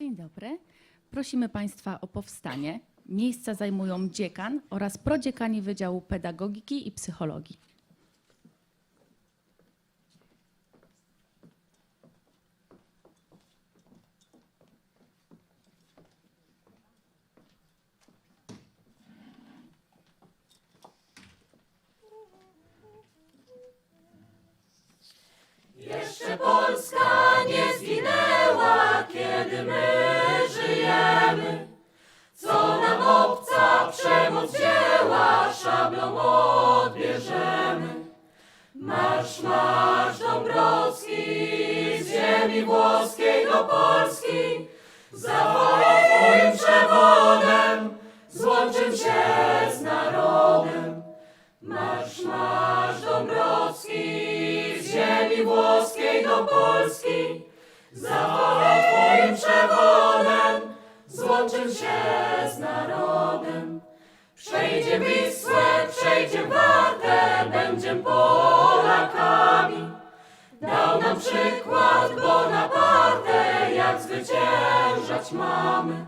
Dzień dobry. Prosimy Państwa o powstanie. Miejsca zajmują dziekan oraz prodziekani Wydziału Pedagogiki i Psychologii. Jeszcze Polska nie zginęła, kiedy my przemoc wzięła, szablą odbierzemy. Marsz, marsz Dąbrowski, z ziemi włoskiej do Polski. Za twoim przewodem złączym się z narodem. Marsz, marsz Dąbrowski, z ziemi włoskiej do Polski. Za twoim przewodem złączym się z narodem. Przejdzie Wisłę, przejdzie Wartę, będziem Polakami. Dał nam przykład Bonaparte, jak zwyciężać mamy.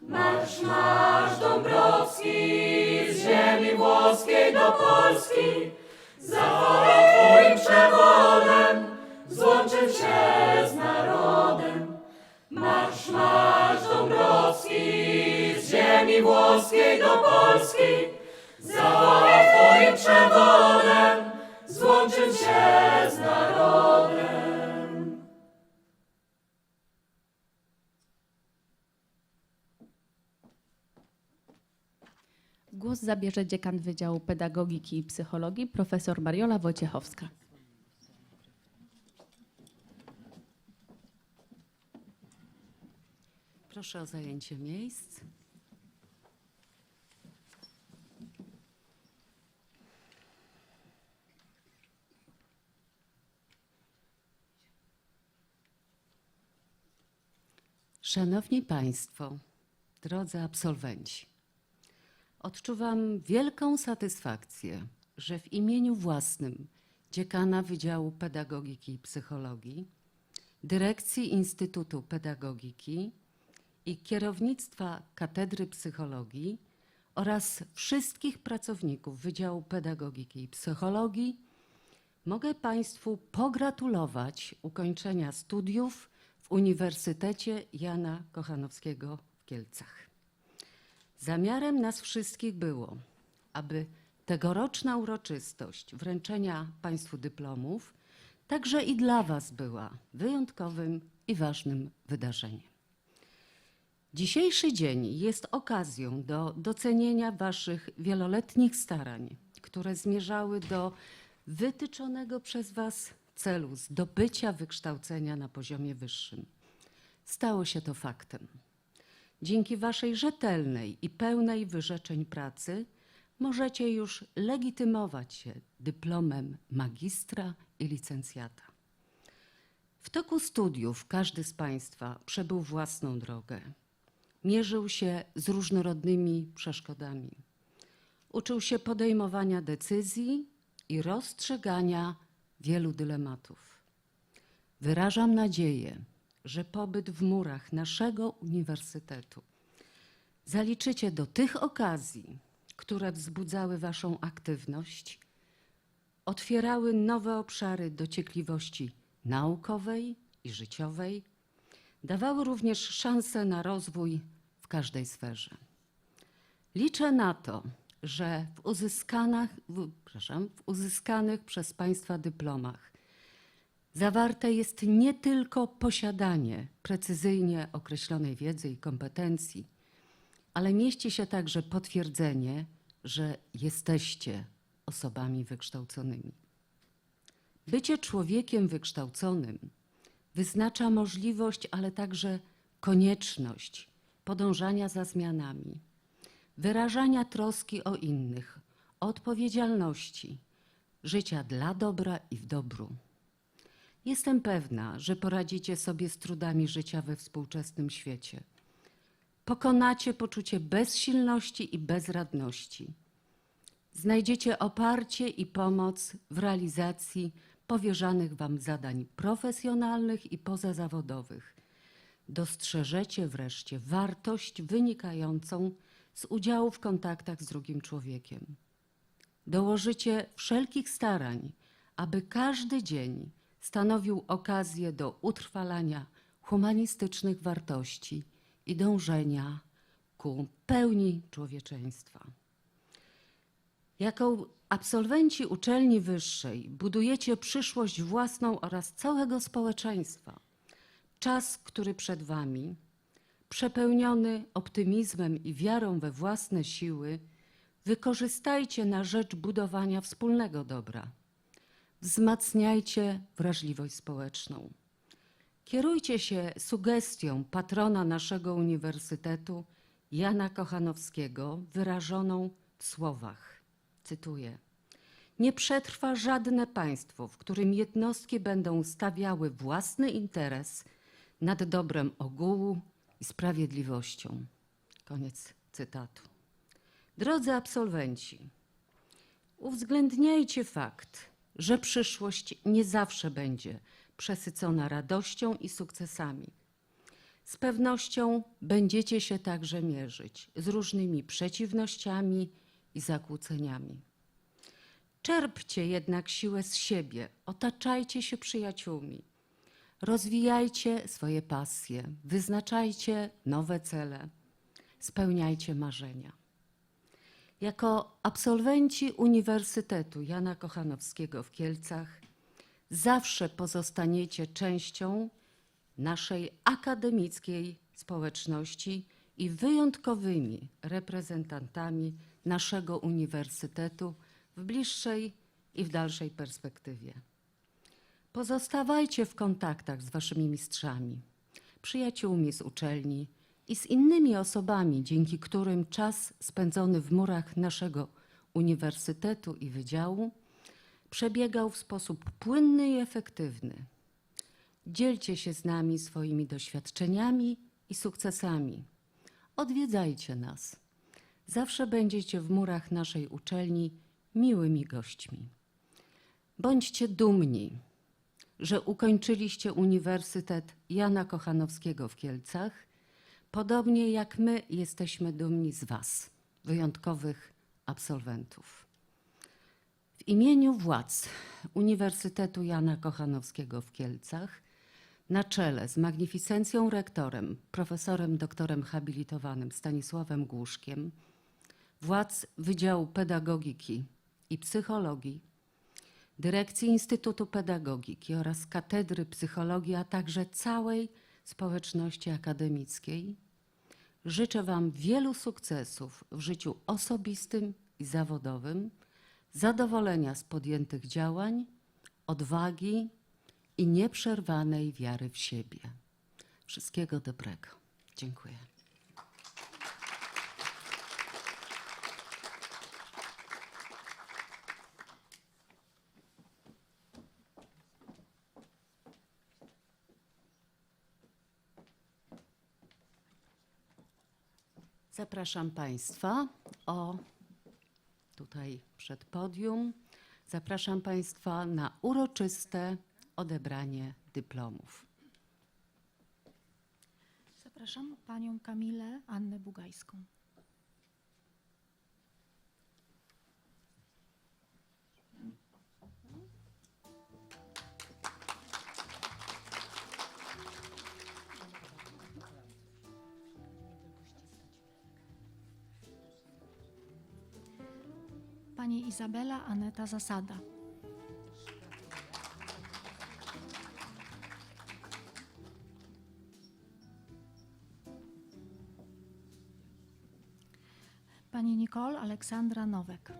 Marsz, marsz Dąbrowski, z ziemi włoskiej do Polski. Za twoim przewodem złączym się z narodem. Marsz, marsz Dąbrowski, ziemi włoskiej do Polski. Za twoim przewodem złączym się z narodem. Głos zabierze dziekan Wydziału Pedagogiki i Psychologii profesor Mariola Wojciechowska. Proszę o zajęcie miejsc. Szanowni Państwo, drodzy absolwenci, odczuwam wielką satysfakcję, że w imieniu własnym dziekana Wydziału Pedagogiki i Psychologii dyrekcji Instytutu Pedagogiki i kierownictwa Katedry Psychologii oraz wszystkich pracowników Wydziału Pedagogiki i Psychologii mogę Państwu pogratulować ukończenia studiów Uniwersytecie Jana Kochanowskiego w Kielcach. Zamiarem nas wszystkich było, aby tegoroczna uroczystość wręczenia Państwu dyplomów także i dla Was była wyjątkowym i ważnym wydarzeniem. Dzisiejszy dzień jest okazją do docenienia Waszych wieloletnich starań, które zmierzały do wytyczonego przez Was celu zdobycia wykształcenia na poziomie wyższym. Stało się to faktem. Dzięki Waszej rzetelnej i pełnej wyrzeczeń pracy możecie już legitymować się dyplomem magistra i licencjata. W toku studiów każdy z Państwa przebył własną drogę. Mierzył się z różnorodnymi przeszkodami. Uczył się podejmowania decyzji i rozstrzegania wielu dylematów. Wyrażam nadzieję, że pobyt w murach naszego uniwersytetu zaliczycie do tych okazji, które wzbudzały Waszą aktywność, otwierały nowe obszary dociekliwości naukowej i życiowej, dawały również szansę na rozwój w każdej sferze. Liczę na to, że w uzyskanych, w, przepraszam, w uzyskanych przez Państwa dyplomach zawarte jest nie tylko posiadanie precyzyjnie określonej wiedzy i kompetencji, ale mieści się także potwierdzenie, że jesteście osobami wykształconymi. Bycie człowiekiem wykształconym wyznacza możliwość, ale także konieczność podążania za zmianami, wyrażania troski o innych, odpowiedzialności, życia dla dobra i w dobru. Jestem pewna, że poradzicie sobie z trudami życia we współczesnym świecie. Pokonacie poczucie bezsilności i bezradności. Znajdziecie oparcie i pomoc w realizacji powierzanych Wam zadań profesjonalnych i pozazawodowych. Dostrzeżecie wreszcie wartość wynikającą z udziału w kontaktach z drugim człowiekiem. Dołożycie wszelkich starań, aby każdy dzień stanowił okazję do utrwalania humanistycznych wartości i dążenia ku pełni człowieczeństwa. Jako absolwenci uczelni wyższej budujecie przyszłość własną oraz całego społeczeństwa. Czas, który przed Wami, przepełniony optymizmem i wiarą we własne siły, wykorzystajcie na rzecz budowania wspólnego dobra. Wzmacniajcie wrażliwość społeczną. Kierujcie się sugestią patrona naszego uniwersytetu, Jana Kochanowskiego, wyrażoną w słowach. Cytuję. Nie przetrwa żadne państwo, w którym jednostki będą stawiały własny interes nad dobrem ogółu i sprawiedliwością. Koniec cytatu. Drodzy absolwenci, uwzględniajcie fakt, że przyszłość nie zawsze będzie przesycona radością i sukcesami. Z pewnością będziecie się także mierzyć z różnymi przeciwnościami i zakłóceniami. Czerpcie jednak siłę z siebie, otaczajcie się przyjaciółmi, rozwijajcie swoje pasje, wyznaczajcie nowe cele, spełniajcie marzenia. Jako absolwenci Uniwersytetu Jana Kochanowskiego w Kielcach zawsze pozostaniecie częścią naszej akademickiej społeczności i wyjątkowymi reprezentantami naszego uniwersytetu w bliższej i w dalszej perspektywie. Pozostawajcie w kontaktach z waszymi mistrzami, przyjaciółmi z uczelni i z innymi osobami, dzięki którym czas spędzony w murach naszego uniwersytetu i wydziału przebiegał w sposób płynny i efektywny. Dzielcie się z nami swoimi doświadczeniami i sukcesami. Odwiedzajcie nas. Zawsze będziecie w murach naszej uczelni miłymi gośćmi. Bądźcie dumni, że ukończyliście Uniwersytet Jana Kochanowskiego w Kielcach, podobnie jak my jesteśmy dumni z Was, wyjątkowych absolwentów. W imieniu władz Uniwersytetu Jana Kochanowskiego w Kielcach, na czele z magnificencją rektorem, profesorem doktorem habilitowanym Stanisławem Głuszkiem, władz Wydziału Pedagogiki i Psychologii, dyrekcji Instytutu Pedagogiki oraz Katedry Psychologii, a także całej społeczności akademickiej, życzę Wam wielu sukcesów w życiu osobistym i zawodowym, zadowolenia z podjętych działań, odwagi i nieprzerwanej wiary w siebie. Wszystkiego dobrego. Dziękuję. Zapraszam Państwa o tutaj przed podium. Zapraszam Państwa na uroczyste odebranie dyplomów. Zapraszam panią Kamilę Annę Bugajską. Pani Izabela Aneta Zasada. Pani Nicole Aleksandra Nowek.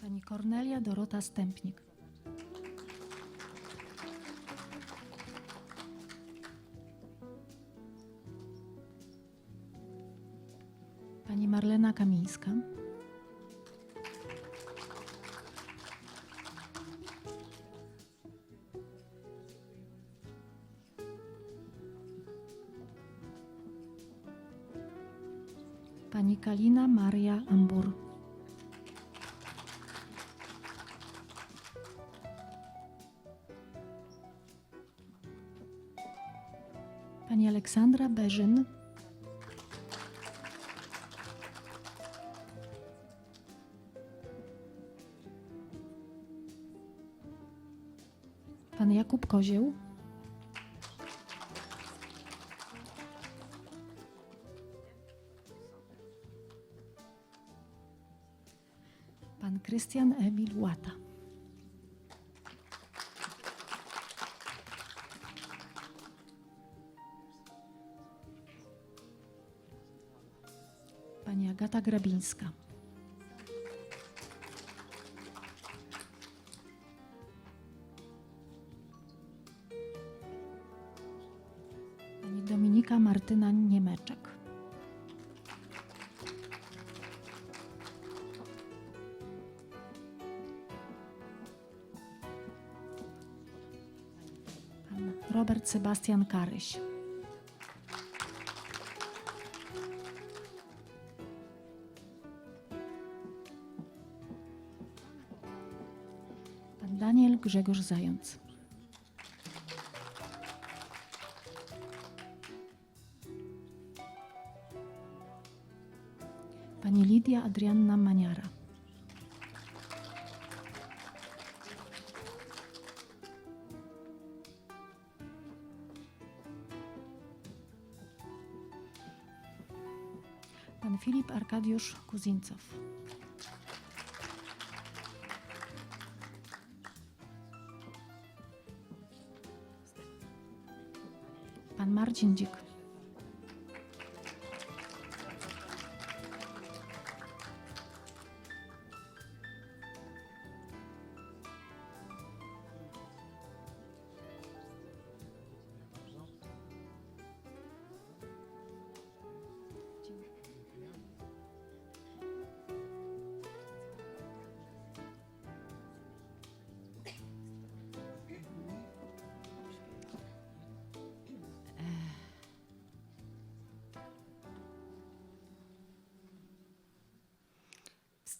Pani Kornelia Dorota Stępnik. Pani Aleksandra Berzyn. Pan Jakub Kozieł. Pan Krystian Emil Łata. Pani Agata Grabińska. Pani Dominika Martyna Niemeczek. Pan Robert Sebastian Karyś. Daniel Grzegorz Zając. Pani Lidia Adrianna Maniara. Pan Filip Arkadiusz Kuzincow. Pan Marcin Dzik.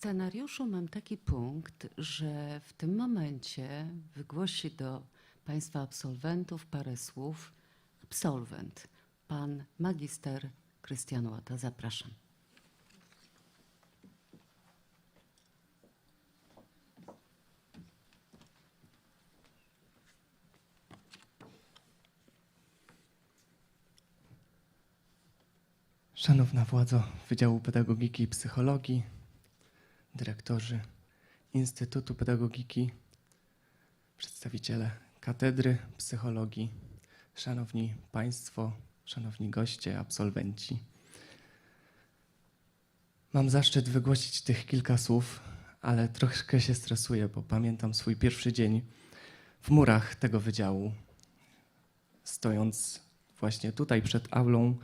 Scenariuszu mam taki punkt, że w tym momencie wygłosi do Państwa absolwentów parę słów absolwent, pan magister Krystian Łata. Zapraszam. Szanowna władzo Wydziału Pedagogiki i Psychologii, dyrektorzy Instytutu Pedagogiki, przedstawiciele Katedry Psychologii, szanowni Państwo, szanowni goście, absolwenci. Mam zaszczyt wygłosić tych kilka słów, ale troszkę się stresuję, bo pamiętam swój pierwszy dzień w murach tego wydziału, stojąc właśnie tutaj przed aulą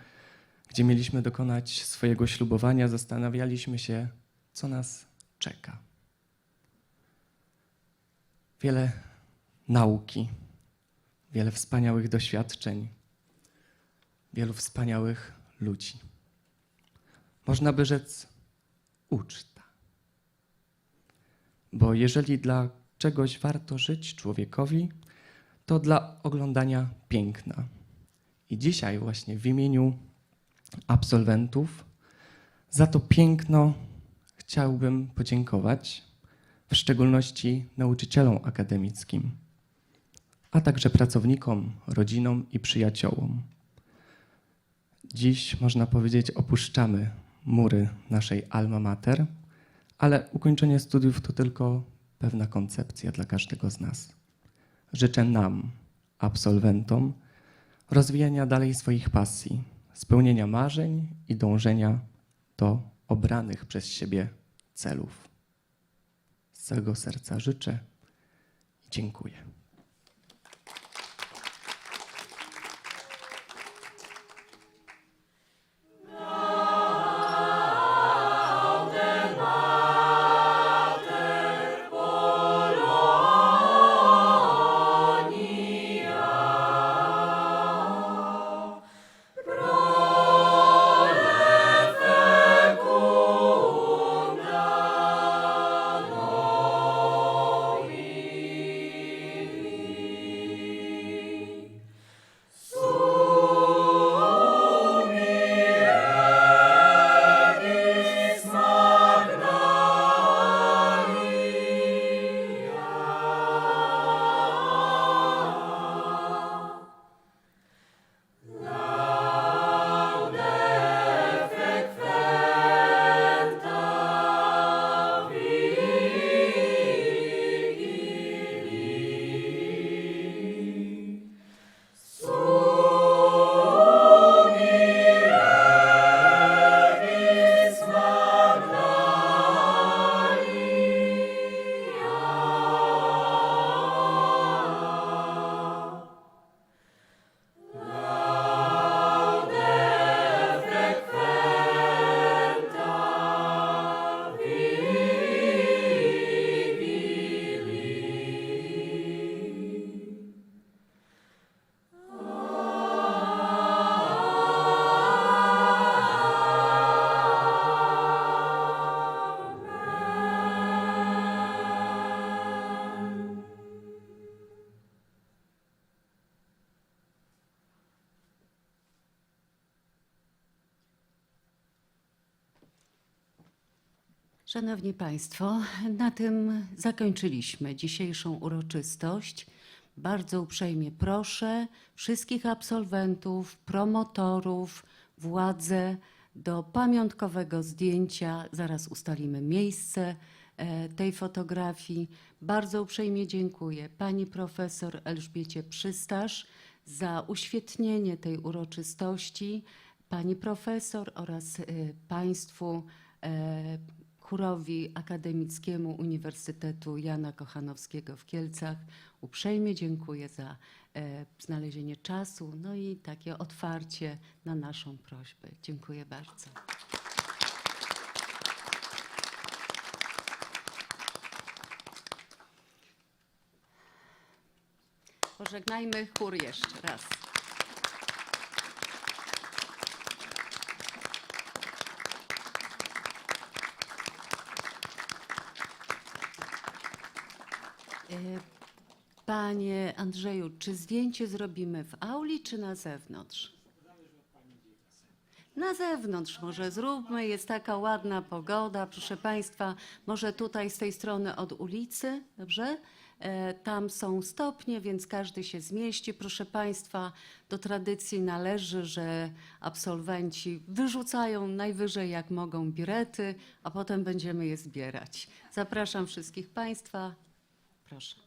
gdzie mieliśmy dokonać swojego ślubowania, zastanawialiśmy się, co nas czeka. Wiele nauki, wiele wspaniałych doświadczeń, wielu wspaniałych ludzi. Można by rzec uczta. Bo jeżeli dla czegoś warto żyć człowiekowi, to dla oglądania piękna. I dzisiaj właśnie w imieniu absolwentów. Za to piękno chciałbym podziękować, w szczególności nauczycielom akademickim, a także pracownikom, rodzinom i przyjaciołom. Dziś, można powiedzieć, opuszczamy mury naszej alma mater, ale ukończenie studiów to tylko pewna koncepcja dla każdego z nas. Życzę nam, absolwentom, rozwijania dalej swoich pasji, spełnienia marzeń i dążenia do obranych przez siebie celów. Z całego serca życzę i dziękuję. Szanowni Państwo, na tym zakończyliśmy dzisiejszą uroczystość. Bardzo uprzejmie proszę wszystkich absolwentów, promotorów, władze do pamiątkowego zdjęcia. Zaraz ustalimy miejsce e, tej fotografii. Bardzo uprzejmie dziękuję pani profesor Elżbiecie Przystasz za uświetnienie tej uroczystości, pani profesor oraz e, państwu chórowi akademickiemu Uniwersytetu Jana Kochanowskiego w Kielcach. Uprzejmie dziękuję za e, znalezienie czasu, no i takie otwarcie na naszą prośbę. Dziękuję bardzo. Pożegnajmy chór jeszcze raz. E, Panie Andrzeju, czy zdjęcie zrobimy w auli, czy na zewnątrz? Na zewnątrz może zróbmy, jest taka ładna pogoda, proszę Państwa, może tutaj z tej strony od ulicy, dobrze? E, Tam są stopnie, więc każdy się zmieści. Proszę Państwa, do tradycji należy, że absolwenci wyrzucają najwyżej jak mogą birety, a potem będziemy je zbierać. Zapraszam wszystkich Państwa. Proszę.